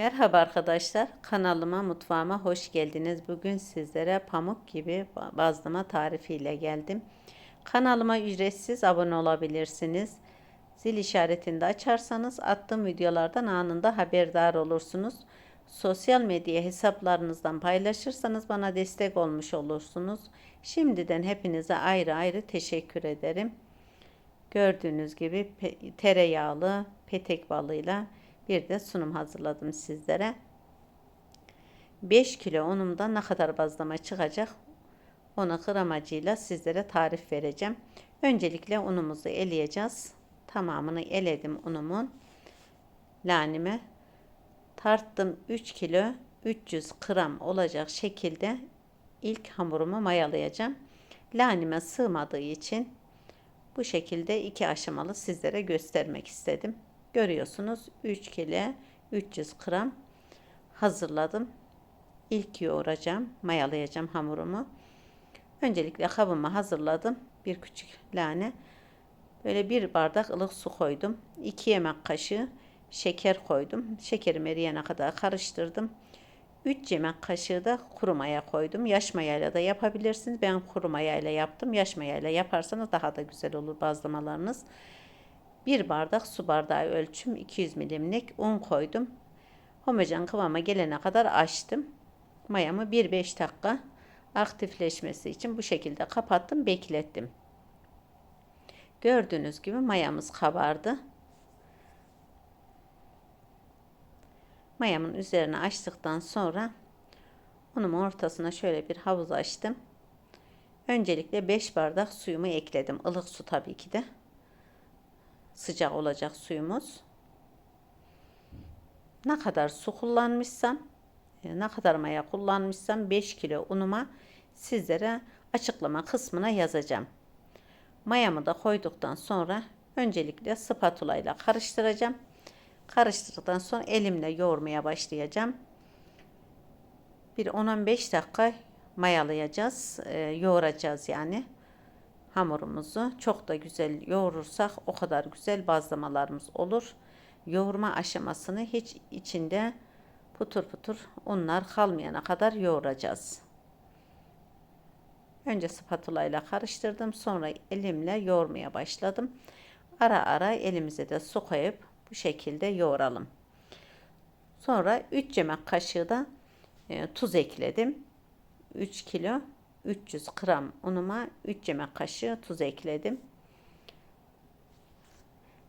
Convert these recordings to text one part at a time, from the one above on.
Merhaba arkadaşlar, kanalıma, mutfağıma hoş geldiniz. Bugün sizlere pamuk gibi bazlama tarifiyle geldim. Kanalıma ücretsiz abone olabilirsiniz. Zil işaretini de açarsanız attığım videolardan anında haberdar olursunuz. Sosyal medya hesaplarınızdan paylaşırsanız bana destek olmuş olursunuz. Şimdiden hepinize ayrı ayrı teşekkür ederim. Gördüğünüz gibi tereyağlı petek balıyla bir de sunum hazırladım sizlere. 5 kilo unumda ne kadar bazlama çıkacak onu gramajıyla sizlere tarif vereceğim. Öncelikle unumuzu eleyeceğiz. Tamamını eledim unumun. Lanime tarttım 3 kilo 300 gram olacak şekilde ilk hamurumu mayalayacağım. Lanime sığmadığı için bu şekilde iki aşamalı sizlere göstermek istedim. Görüyorsunuz 3 kilo 300 gram hazırladım. İlk yoğuracağım, mayalayacağım hamurumu. Öncelikle kabımı hazırladım. Bir küçük lane. Böyle bir bardak ılık su koydum. 2 yemek kaşığı şeker koydum. Şekerim eriyene kadar karıştırdım. 3 yemek kaşığı da kuru maya koydum. Yaş mayayla da yapabilirsiniz. Ben kuru mayayla yaptım. Yaş mayayla yaparsanız daha da güzel olur bazlamalarınız. Bir bardak su bardağı ölçüm 200 milimlik un koydum. Homojen kıvama gelene kadar açtım. Mayamı 1-5 dakika aktifleşmesi için bu şekilde kapattım, beklettim. Gördüğünüz gibi mayamız kabardı. Mayamın üzerine açtıktan sonra unumun ortasına şöyle bir havuz açtım. Öncelikle 5 bardak suyumu ekledim. Ilık su tabii ki de sıcak olacak suyumuz. Ne kadar su kullanmışsam, e, ne kadar maya kullanmışsam 5 kilo unuma sizlere açıklama kısmına yazacağım. Mayamı da koyduktan sonra öncelikle spatula ile karıştıracağım. Karıştırdıktan sonra elimle yoğurmaya başlayacağım. Bir 10-15 dakika mayalayacağız, e, yoğuracağız yani hamurumuzu çok da güzel yoğurursak o kadar güzel bazlamalarımız olur. Yoğurma aşamasını hiç içinde putur putur unlar kalmayana kadar yoğuracağız. Önce spatula ile karıştırdım. Sonra elimle yoğurmaya başladım. Ara ara elimize de su koyup bu şekilde yoğuralım. Sonra 3 yemek kaşığı da e, tuz ekledim. 3 kilo 300 gram unuma 3 yemek kaşığı tuz ekledim.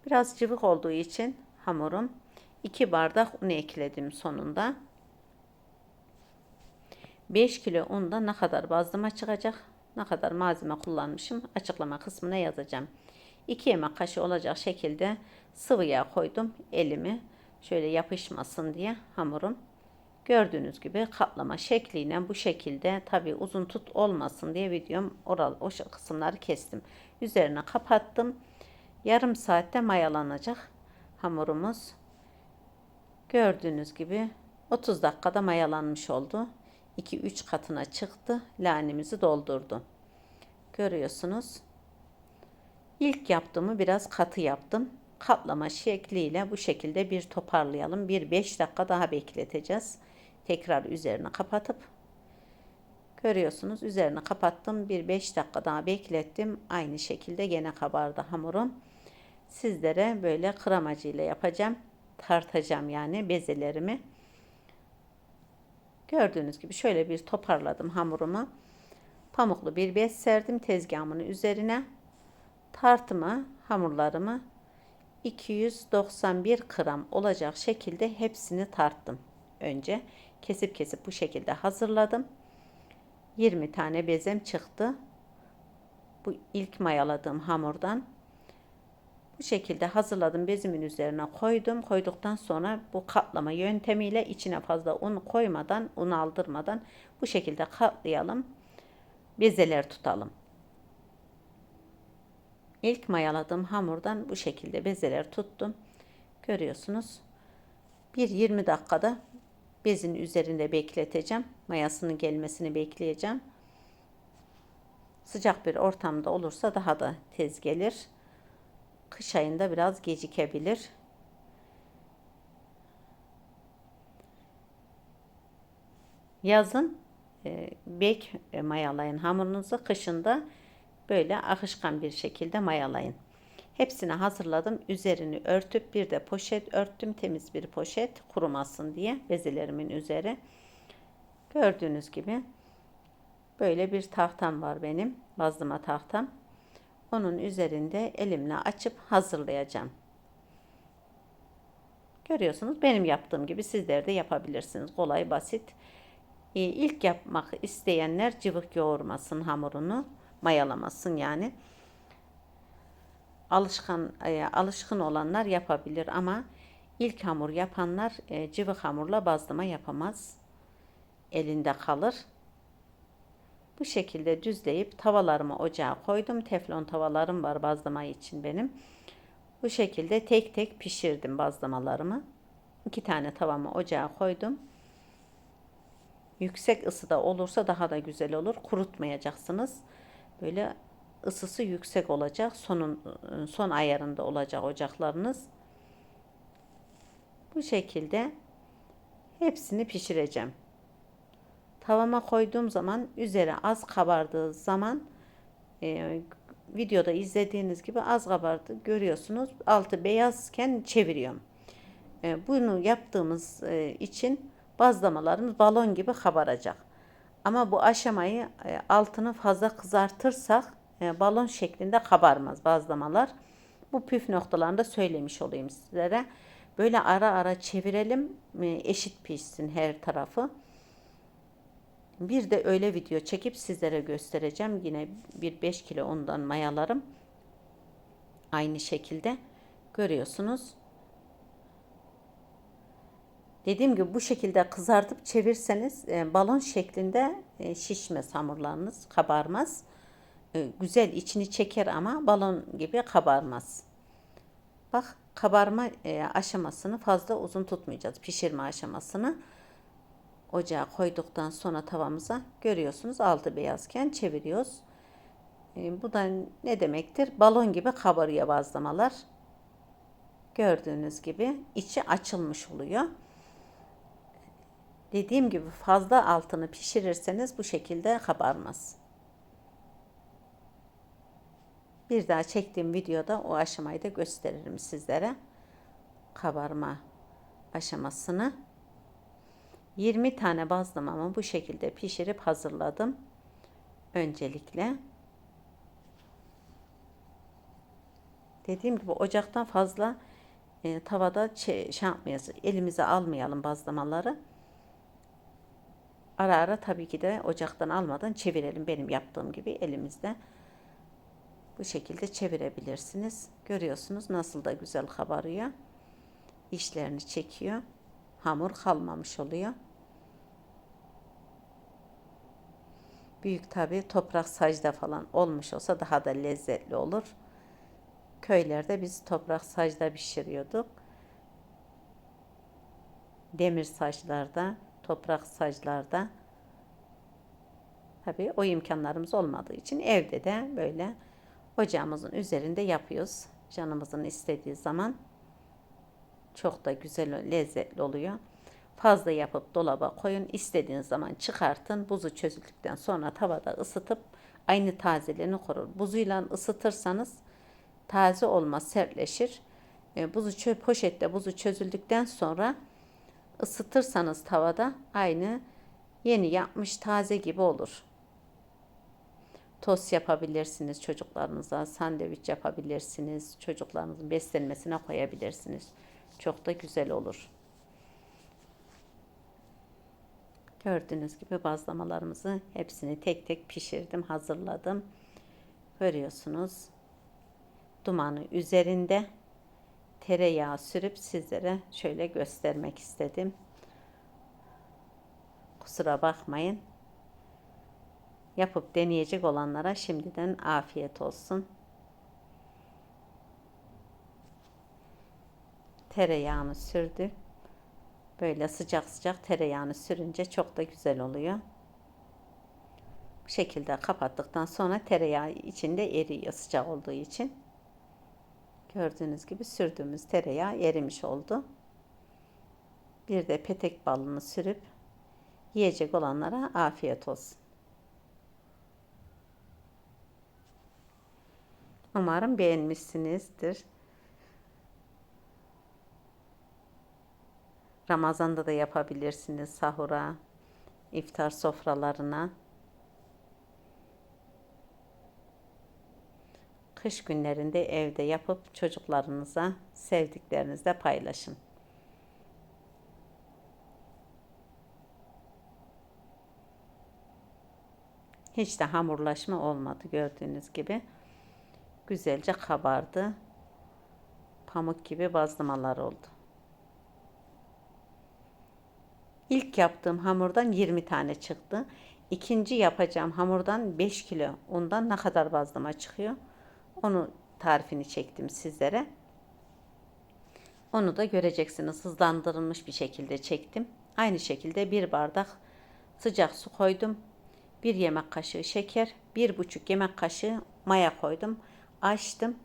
Biraz cıvık olduğu için hamurum 2 bardak un ekledim sonunda. 5 kilo unda ne kadar bazlama çıkacak, ne kadar malzeme kullanmışım açıklama kısmına yazacağım. 2 yemek kaşığı olacak şekilde sıvı yağ koydum elimi şöyle yapışmasın diye hamurum Gördüğünüz gibi katlama şekliyle bu şekilde tabi uzun tut olmasın diye videom oral o kısımları kestim. Üzerine kapattım. Yarım saatte mayalanacak hamurumuz. Gördüğünüz gibi 30 dakikada mayalanmış oldu. 2-3 katına çıktı. Lanemizi doldurdu. Görüyorsunuz. İlk yaptığımı biraz katı yaptım. Katlama şekliyle bu şekilde bir toparlayalım. Bir 5 dakika daha bekleteceğiz tekrar üzerine kapatıp görüyorsunuz üzerine kapattım. Bir 5 dakika daha beklettim. Aynı şekilde gene kabardı hamurum. Sizlere böyle kramacı ile yapacağım tartacağım yani bezelerimi. Gördüğünüz gibi şöyle bir toparladım hamurumu. Pamuklu bir bez serdim tezgahımın üzerine. Tartıma hamurlarımı 291 gram olacak şekilde hepsini tarttım önce kesip kesip bu şekilde hazırladım. 20 tane bezem çıktı. Bu ilk mayaladığım hamurdan. Bu şekilde hazırladım bezimin üzerine koydum. Koyduktan sonra bu katlama yöntemiyle içine fazla un koymadan, un aldırmadan bu şekilde katlayalım. Bezeler tutalım. İlk mayaladığım hamurdan bu şekilde bezeler tuttum. Görüyorsunuz. Bir 20 dakikada bezin üzerinde bekleteceğim. Mayasının gelmesini bekleyeceğim. Sıcak bir ortamda olursa daha da tez gelir. Kış ayında biraz gecikebilir. Yazın e, bek e, mayalayın hamurunuzu. Kışında böyle akışkan bir şekilde mayalayın. Hepsini hazırladım. Üzerini örtüp bir de poşet örttüm. Temiz bir poşet kurumasın diye bezelerimin üzeri. Gördüğünüz gibi böyle bir tahtam var benim. Bazlama tahtam. Onun üzerinde elimle açıp hazırlayacağım. Görüyorsunuz benim yaptığım gibi sizler de yapabilirsiniz. Kolay basit. Ee, ilk yapmak isteyenler cıvık yoğurmasın hamurunu. Mayalamasın yani. Alışkan, e, alışkın olanlar yapabilir ama ilk hamur yapanlar e, hamurla bazlama yapamaz. Elinde kalır. Bu şekilde düzleyip tavalarımı ocağa koydum. Teflon tavalarım var bazlama için benim. Bu şekilde tek tek pişirdim bazlamalarımı. İki tane tavamı ocağa koydum. Yüksek ısıda olursa daha da güzel olur. Kurutmayacaksınız. Böyle ısısı yüksek olacak. Sonun son ayarında olacak ocaklarınız. Bu şekilde hepsini pişireceğim. Tavama koyduğum zaman üzeri az kabardığı zaman e, videoda izlediğiniz gibi az kabardı görüyorsunuz. Altı beyazken çeviriyorum. E, bunu yaptığımız e, için bazlamalarımız balon gibi kabaracak. Ama bu aşamayı e, altını fazla kızartırsak balon şeklinde kabarmaz bazlamalar. Bu püf noktalarını da söylemiş olayım sizlere. Böyle ara ara çevirelim e, eşit pişsin her tarafı. Bir de öyle video çekip sizlere göstereceğim. Yine bir 5 kilo undan mayalarım. Aynı şekilde görüyorsunuz. Dediğim gibi bu şekilde kızartıp çevirseniz e, balon şeklinde e, şişmez hamurlarınız, kabarmaz. E, güzel içini çeker ama balon gibi kabarmaz. Bak kabarma e, aşamasını fazla uzun tutmayacağız. Pişirme aşamasını ocağa koyduktan sonra tavamıza görüyorsunuz altı beyazken çeviriyoruz. E, bu da ne demektir? Balon gibi kabarıyor bazlamalar. Gördüğünüz gibi içi açılmış oluyor. Dediğim gibi fazla altını pişirirseniz bu şekilde kabarmaz. Bir daha çektiğim videoda o aşamayı da gösteririm sizlere. Kabarma aşamasını. 20 tane bazlamamı bu şekilde pişirip hazırladım. Öncelikle dediğim gibi ocaktan fazla e, tavada şey, şey yapmayız. Elimize almayalım bazlamaları. Ara ara tabii ki de ocaktan almadan çevirelim benim yaptığım gibi elimizde. Bu şekilde çevirebilirsiniz. Görüyorsunuz nasıl da güzel kabarıyor. İşlerini çekiyor. Hamur kalmamış oluyor. Büyük tabi toprak sacda falan olmuş olsa daha da lezzetli olur. Köylerde biz toprak sacda pişiriyorduk. Demir saçlarda, toprak saçlarda. Tabi o imkanlarımız olmadığı için evde de böyle ocağımızın üzerinde yapıyoruz. Canımızın istediği zaman çok da güzel lezzetli oluyor. Fazla yapıp dolaba koyun. istediğiniz zaman çıkartın. Buzu çözüldükten sonra tavada ısıtıp aynı tazeliğini korur. Buzuyla ısıtırsanız taze olmaz, sertleşir. E, buzu çö poşette buzu çözüldükten sonra ısıtırsanız tavada aynı yeni yapmış taze gibi olur. Tost yapabilirsiniz çocuklarınıza, sandviç yapabilirsiniz, çocuklarınızın beslenmesine koyabilirsiniz. Çok da güzel olur. Gördüğünüz gibi bazlamalarımızı hepsini tek tek pişirdim, hazırladım. Görüyorsunuz. Dumanı üzerinde tereyağı sürüp sizlere şöyle göstermek istedim. Kusura bakmayın. Yapıp deneyecek olanlara şimdiden afiyet olsun. Tereyağını sürdü. Böyle sıcak sıcak tereyağını sürünce çok da güzel oluyor. Bu şekilde kapattıktan sonra tereyağı içinde eriyor sıcak olduğu için. Gördüğünüz gibi sürdüğümüz tereyağı erimiş oldu. Bir de petek balını sürüp Yiyecek olanlara afiyet olsun. Umarım beğenmişsinizdir. Ramazan'da da yapabilirsiniz sahura, iftar sofralarına. Kış günlerinde evde yapıp çocuklarınıza, sevdiklerinizle paylaşın. Hiç de hamurlaşma olmadı gördüğünüz gibi. Güzelce kabardı. Pamuk gibi bazlamalar oldu. İlk yaptığım hamurdan 20 tane çıktı. İkinci yapacağım hamurdan 5 kilo undan ne kadar bazlama çıkıyor? Onu tarifini çektim sizlere. Onu da göreceksiniz. Hızlandırılmış bir şekilde çektim. Aynı şekilde bir bardak sıcak su koydum. Bir yemek kaşığı şeker, bir buçuk yemek kaşığı maya koydum. Açtım.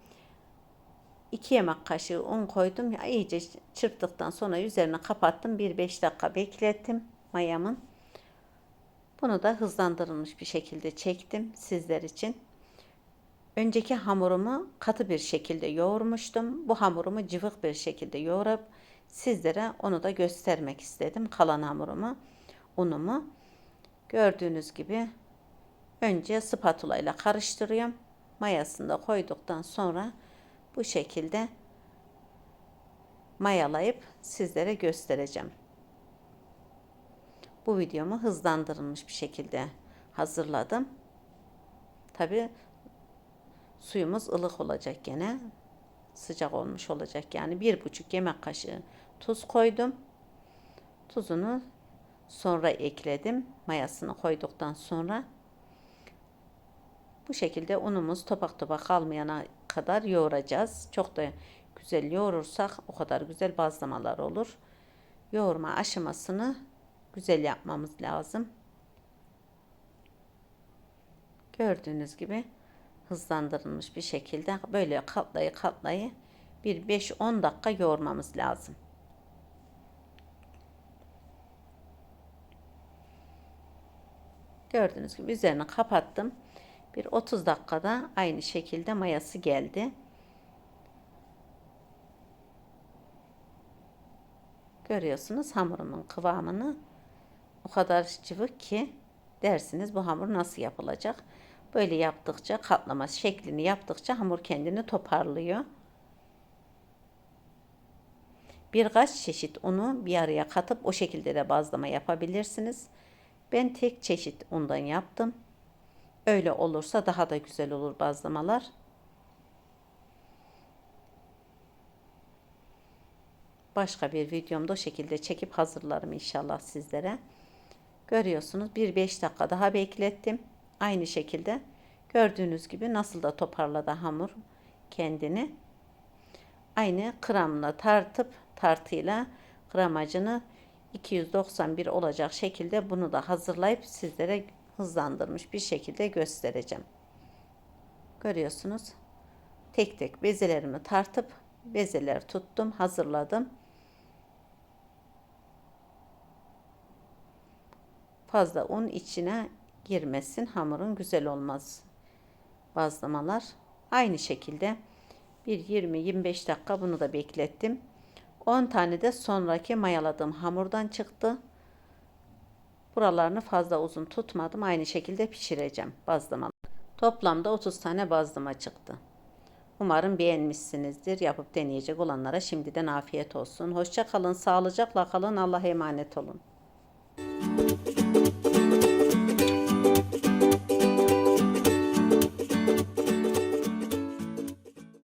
2 yemek kaşığı un koydum. İyice çırptıktan sonra üzerine kapattım. Bir 5 dakika beklettim mayamın. Bunu da hızlandırılmış bir şekilde çektim sizler için. Önceki hamurumu katı bir şekilde yoğurmuştum. Bu hamurumu cıvık bir şekilde yoğurup sizlere onu da göstermek istedim. Kalan hamurumu, unumu. Gördüğünüz gibi önce spatula ile karıştırıyorum. Mayasını da koyduktan sonra bu şekilde mayalayıp sizlere göstereceğim. Bu videomu hızlandırılmış bir şekilde hazırladım. Tabi suyumuz ılık olacak gene. Sıcak olmuş olacak yani bir buçuk yemek kaşığı tuz koydum. Tuzunu sonra ekledim. Mayasını koyduktan sonra bu şekilde unumuz topak topak kalmayana kadar yoğuracağız. Çok da güzel yoğurursak o kadar güzel bazlamalar olur. Yoğurma aşamasını güzel yapmamız lazım. Gördüğünüz gibi hızlandırılmış bir şekilde böyle katlayı katlayı bir 5-10 dakika yoğurmamız lazım. Gördüğünüz gibi üzerine kapattım. Bir 30 dakikada aynı şekilde mayası geldi. Görüyorsunuz hamurumun kıvamını. O kadar cıvık ki dersiniz bu hamur nasıl yapılacak? Böyle yaptıkça katlama şeklini yaptıkça hamur kendini toparlıyor. Birkaç çeşit unu bir araya katıp o şekilde de bazlama yapabilirsiniz. Ben tek çeşit undan yaptım. Öyle olursa daha da güzel olur bazlamalar. Başka bir videomda o şekilde çekip hazırlarım inşallah sizlere. Görüyorsunuz bir 5 dakika daha beklettim. Aynı şekilde gördüğünüz gibi nasıl da toparladı hamur kendini. Aynı kramla tartıp tartıyla gramajını 291 olacak şekilde bunu da hazırlayıp sizlere hızlandırmış bir şekilde göstereceğim. Görüyorsunuz. Tek tek bezelerimi tartıp bezeler tuttum, hazırladım. Fazla un içine girmesin. Hamurun güzel olmaz. Bazlamalar aynı şekilde bir 20-25 dakika bunu da beklettim. 10 tane de sonraki mayaladığım hamurdan çıktı. Buralarını fazla uzun tutmadım. Aynı şekilde pişireceğim bazlama. Toplamda 30 tane bazlama çıktı. Umarım beğenmişsinizdir. Yapıp deneyecek olanlara şimdiden afiyet olsun. Hoşça kalın, sağlıcakla kalın. Allah'a emanet olun.